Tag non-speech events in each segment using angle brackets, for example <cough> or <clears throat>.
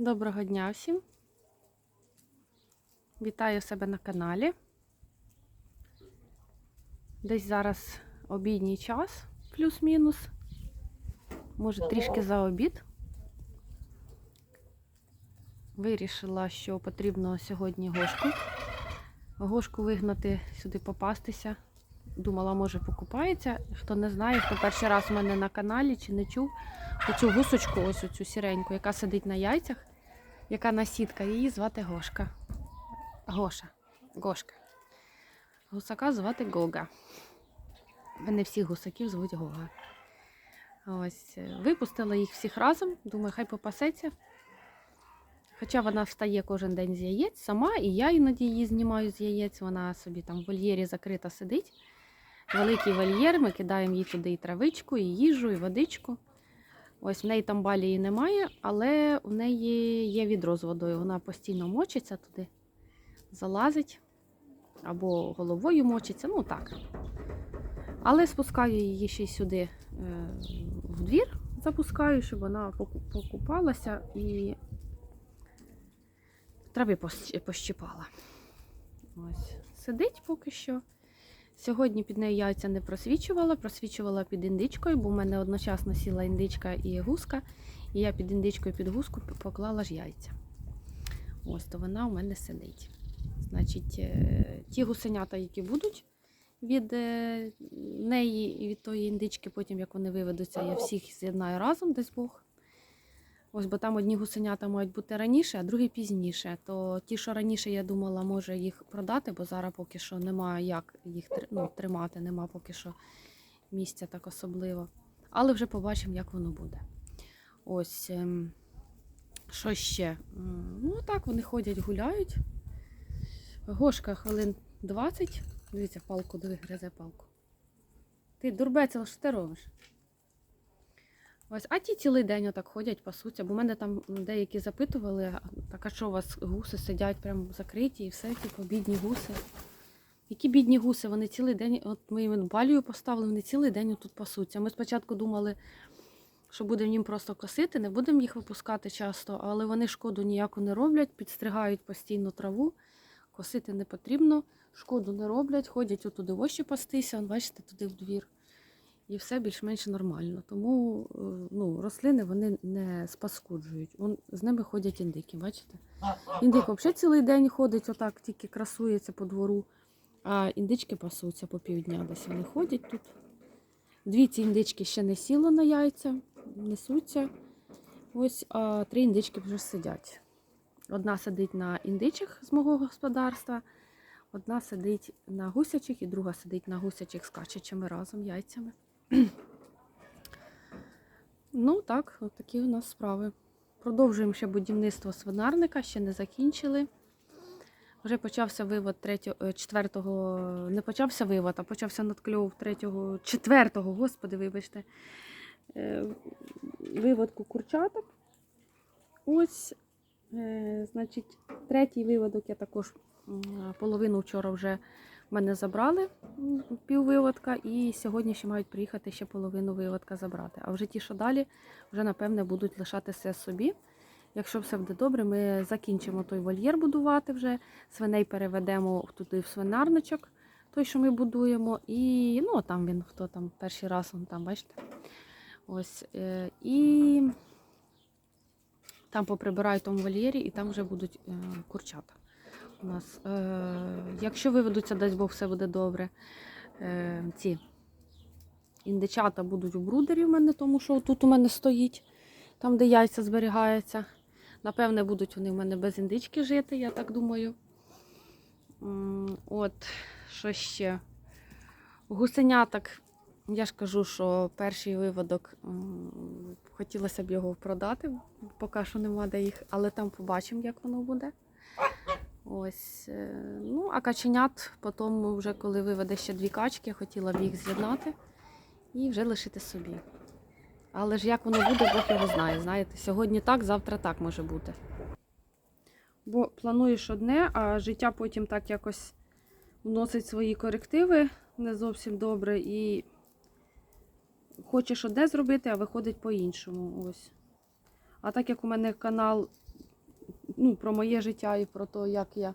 Доброго дня всім. Вітаю себе на каналі. Десь зараз обідній час, плюс-мінус. Може, трішки за обід. Вирішила, що потрібно сьогодні гошку. Гошку вигнати сюди попастися. Думала, може покупається. Хто не знає, хто перший раз у мене на каналі чи не чув, оцю гусочку, ось оцю сіреньку, яка сидить на яйцях, яка насідка, її звати Гошка. Гоша. Гошка. Гусака звати Гога. Мене всіх гусаків звуть Гога. Ось, е, випустила їх всіх разом. Думаю, хай попасеться. Хоча вона встає кожен день з яєць сама, і я іноді її знімаю з яєць. Вона собі там в вольєрі закрита сидить. Великий вольєр, ми кидаємо їй туди і травичку, і їжу, і водичку. Ось в неї там балії немає, але в неї є відро з водою. Вона постійно мочиться туди, залазить або головою мочиться, ну так. Але спускаю її ще сюди е, в двір, запускаю, щоб вона покупалася і трави пощ- пощипала. Ось, сидить поки що. Сьогодні під нею яйця не просвічувала, просвічувала під індичкою, бо в мене одночасно сіла індичка і гуска, і я під індичкою під гуску поклала ж яйця. Ось то вона у мене сидить. Значить, е, ті гусенята, які будуть від е, неї і від тої індички, потім як вони виведуться, я всіх з'єднаю разом, десь Бог. Ось, бо там одні гусенята мають бути раніше, а другі пізніше. То ті, що раніше, я думала, може їх продати, бо зараз поки що немає як їх ну, тримати, нема поки що місця так особливо. Але вже побачимо, як воно буде. Ось. ем, Що ще? Ну так, вони ходять, гуляють. Гошка хвилин 20. Дивіться, палку диви, гризе палку. Ти дурбецел, що ти робиш? Ось, а ті цілий день отак ходять, пасуться, бо мене там деякі запитували, «А, так а що у вас гуси сидять прям закриті і все, типу, бідні гуси. Які бідні гуси, вони цілий день, от ми їм балію поставили, вони цілий день тут пасуться. Ми спочатку думали, що будемо їм просто косити, не будемо їх випускати часто, але вони шкоду ніяку не роблять, підстригають постійно траву, косити не потрібно, шкоду не роблять, ходять отуди вощі пастися, бачите, туди в двір. І все більш-менш нормально. Тому е, ну, рослини вони не спаскуджують. Вон, з ними ходять індики, бачите? Індик взагалі цілий день ходить, отак, тільки красується по двору. А індички пасуться по півдня, десь вони ходять тут. Дві ці індички ще не сіли на яйця, несуться. Ось, а три індички вже сидять. Одна сидить на індичих з мого господарства, одна сидить на гусячих і друга сидить на гусячих з качачими разом яйцями. <clears throat> Ну так, от такі у нас справи. Продовжуємо ще будівництво свинарника, ще не закінчили. Вже почався вивод 3, 4, не почався вивод, а почався надкльов 3, 4, господи, вибачте, е, виводку курчаток. Ось, е, значить, третій виводок я також половину вчора вже мене забрали м, піввиводка, і сьогодні ще мають приїхати ще половину виводка забрати. А вже ті, що далі, вже напевне будуть лишатися собі. Якщо все буде добре, ми закінчимо той вольєр будувати вже, свиней переведемо туди в свинарничок, той, що ми будуємо. І ну, там він, хто там перший раз, он там, бачите. Ось, е, і там поприбираю в тому вольєрі, і там вже будуть е, курчата. У нас, е, якщо виведуться, дасть Бог, все буде добре. Е, ці індичата будуть у брудері в мене, тому що тут у мене стоїть, там, де яйця зберігаються. Напевне, будуть вони в мене без індички жити, я так думаю. От, що ще? Гусеняток, я ж кажу, що перший виводок хотілося б його продати, поки що нема де їх, але там побачимо, як воно буде. Ось. е, Ну, а каченят потім, вже коли виведе ще дві качки, хотіла б їх з'єднати і вже лишити собі. Але ж як воно буде, Бог його знає. Знаєте, сьогодні так, завтра так може бути. Бо плануєш одне, а життя потім так якось вносить свої корективи не зовсім добре і хочеш одне зробити, а виходить по-іншому. Ось. А так як у мене канал ну, про моє життя і про те, як я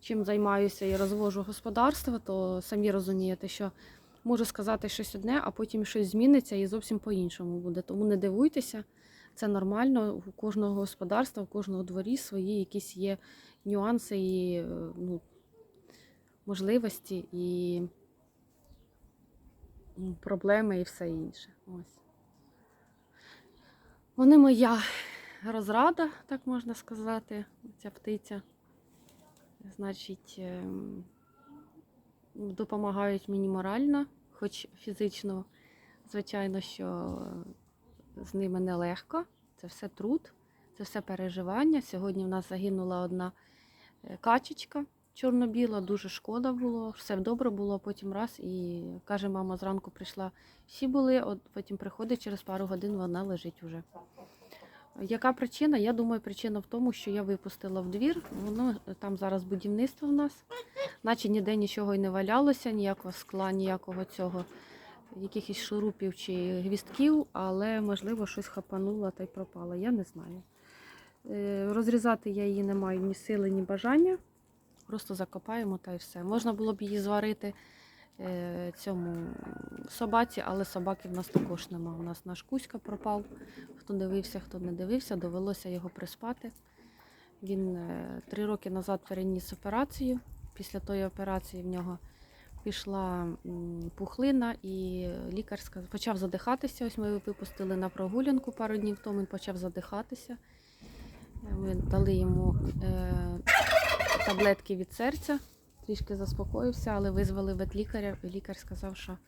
чим займаюся і розвожу господарство, то самі розумієте, що можу сказати щось одне, а потім щось зміниться і зовсім по-іншому буде. Тому не дивуйтеся, це нормально. У кожного господарства, у кожного дворі свої якісь є нюанси і е, ну, можливості і проблеми і все інше. Ось. Вони моя розрада, так можна сказати, ця птиця. Значить, ем, допомагають мені морально, хоч фізично, звичайно, що з ними нелегко. Це все труд, це все переживання. Сьогодні в нас загинула одна е, качечка чорно-біла, дуже шкода було, все добре було, потім раз і каже, мама зранку прийшла, всі були, от потім приходить через пару годин, вона лежить уже. Яка причина? Я думаю, причина в тому, що я випустила в двір. Воно там зараз будівництво в нас, наче ніде нічого й не валялося, ніякого скла, ніякого цього, якихось шурупів чи гвістків, але можливо щось хапануло та й пропало. Я не знаю. Е, Розрізати я її не маю ні сили, ні бажання. Просто закопаємо та й все. Можна було б її зварити цьому собаці, але собаки в нас також нема. У нас наш Кузька пропав. Хто дивився, хто не дивився, довелося його приспати. Він е, три роки назад переніс операцію. Після тої операції в нього пішла пухлина, і лікар почав задихатися. Ось ми його випустили на прогулянку пару днів тому. Він почав задихатися. Е, Ми дали йому е, таблетки від серця, трішки заспокоївся, але визвали ветлікаря. І лікар сказав, що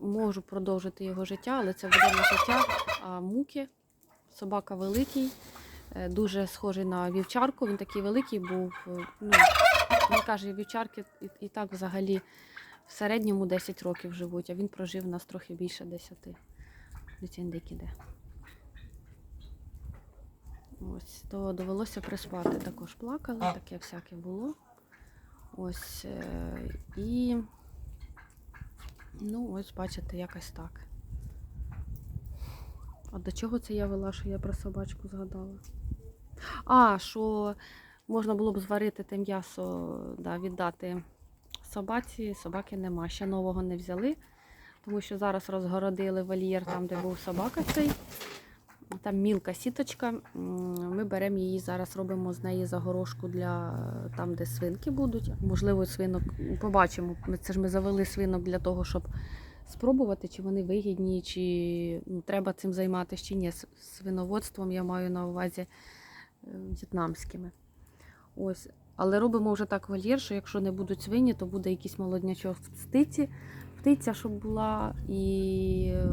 можу продовжити його життя, але це буде не життя, а муки. Собака великий, е, дуже схожий на вівчарку. Він такий великий був. е, Ну, він каже, вівчарки і, так взагалі в середньому 10 років живуть, а він прожив у нас трохи більше 10. Дитя індик іде. Ось, то довелося приспати. Також плакали, таке всяке було. Ось. е, І ну, ось бачите, якось так. А до чого це я вела, що я про собачку згадала? А, що можна було б зварити те м'ясо, да, віддати собаці. Собаки нема. Ще нового не взяли, тому що зараз розгородили вольєр там, де був собака цей. Там мілка сіточка. Ми беремо її зараз, робимо з неї загорожку для е, там, де свинки будуть. Можливо, свинок побачимо. Це ж ми завели свинок для того, щоб спробувати, чи вони вигідні, чи ну, треба цим займатися, чи ні. Свиноводством я маю на увазі е, в'єтнамськими. Ось. Але робимо вже так вольєр, що якщо не будуть свині, то буде якийсь молоднячок птиці, птиця, щоб була. І е,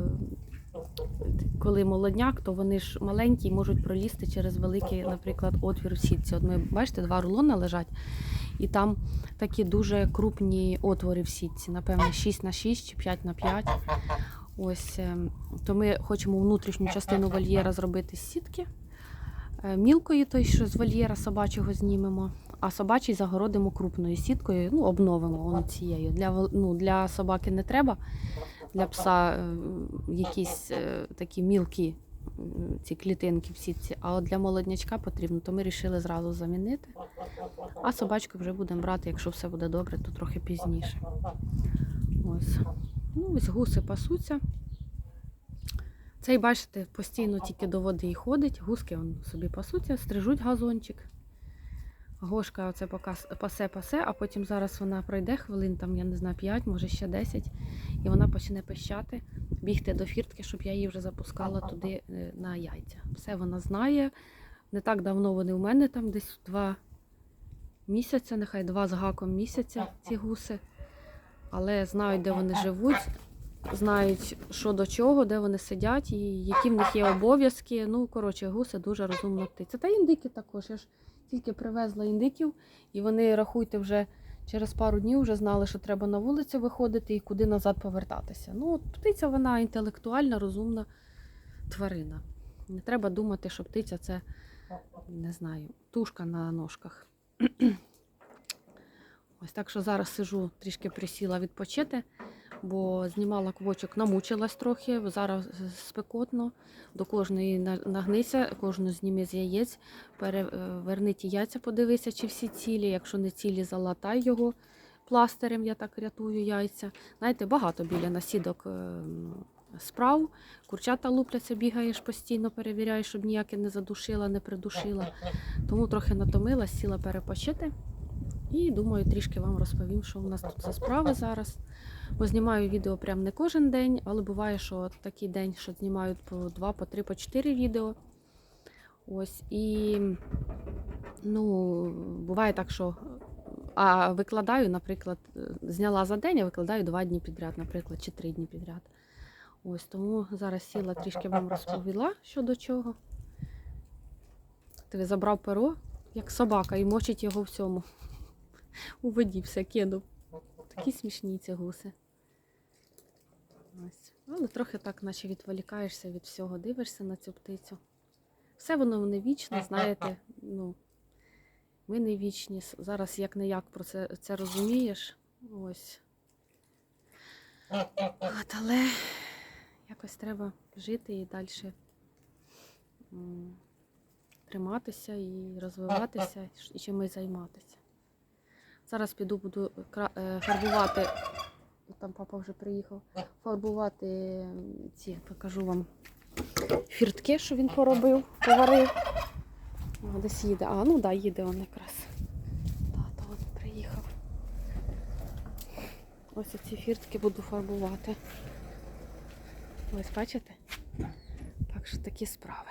коли молодняк, то вони ж маленькі і можуть пролізти через великий, наприклад, отвір в сітці. От ми бачите, два рулони лежать, і там такі дуже крупні отвори в сітці, напевно, 6 на 6 чи 5 на 5. Ось ем, то ми хочемо внутрішню частину вольєра зробити з сітки. Е, Мілкої, той, що з вольєра собачого знімемо, а собачий загородимо крупною сіткою, ну, обновимо воно цією. Для, ну, для собаки не треба, для пса е, якісь е, такі мілкі ці клітинки в сітці, а от для молоднячка потрібно, то ми вирішили зразу замінити. А собачку вже будемо брати, якщо все буде добре, то трохи пізніше. Ось. Ну, ось гуси пасуться. Цей, бачите, постійно тільки до води і ходить. Гуски он собі пасуться, стрижуть газончик. Гошка оце пасе-пасе, а потім зараз вона пройде хвилин, там, я не знаю, 5, може ще 10, і вона почне пищати, бігти до фіртки, щоб я її вже запускала туди е, на яйця. Все вона знає. Не так давно вони у мене там десь два місяці, нехай два з гаком місяця ці гуси. Але знають, де вони живуть, знають, що до чого, де вони сидять, і які в них є обов'язки. Ну, коротше, гуси дуже розумна птиця. Та індики також. Я ж тільки привезла індиків, і вони, рахуйте, вже через пару днів вже знали, що треба на вулицю виходити і куди назад повертатися. Ну, птиця вона інтелектуальна, розумна тварина. Не треба думати, що птиця це, не знаю, тушка на ножках. <clears throat> Ось так що зараз сижу, трішки присіла відпочити. Бо знімала квочок, намучилась трохи, зараз спекотно. До кожної нагнися, кожну зніми з яєць, переверни ті яйця, подивися, чи всі цілі. Якщо не цілі, залатай його пластирем, я так рятую яйця. Знаєте, багато біля насідок ем, справ. Курчата лупляться, бігаєш постійно, перевіряєш, щоб ніяке не задушила, не придушила. Тому трохи натомилась, сіла перепочити. І думаю, трішки вам розповім, що у нас тут за справи зараз. Бо знімаю відео прям не кожен день, але буває, що такий день, що знімають по 2, по 3, по 4 відео. Ось і ну, буває так, що а викладаю, наприклад, зняла за день, а викладаю 2 дні підряд, наприклад, чи 3 дні підряд. Ось тому зараз сіла трішки вам розповіла, що до чого. Ти забрав перо, як собака, і мочить його всьому. <laughs> У воді все кинув. Такі смішні ці гуси. Ось. Але трохи так, наче відволікаєшся від всього, дивишся на цю птицю. Все воно не вічне, знаєте, <laughs> ну, ми не вічні. Зараз як не як про це, це розумієш. Ось. От, але якось треба жити і далі триматися і розвиватися, і чимось займатися. Зараз піду буду е, фарбувати. Там папа вже приїхав. Фарбувати ці, покажу вам фіртки, що він поробив, поварив. О, десь їде. А, ну так, да, їде він якраз. Тато от приїхав. Ось ці фіртки буду фарбувати. Ось бачите? Так що такі справи.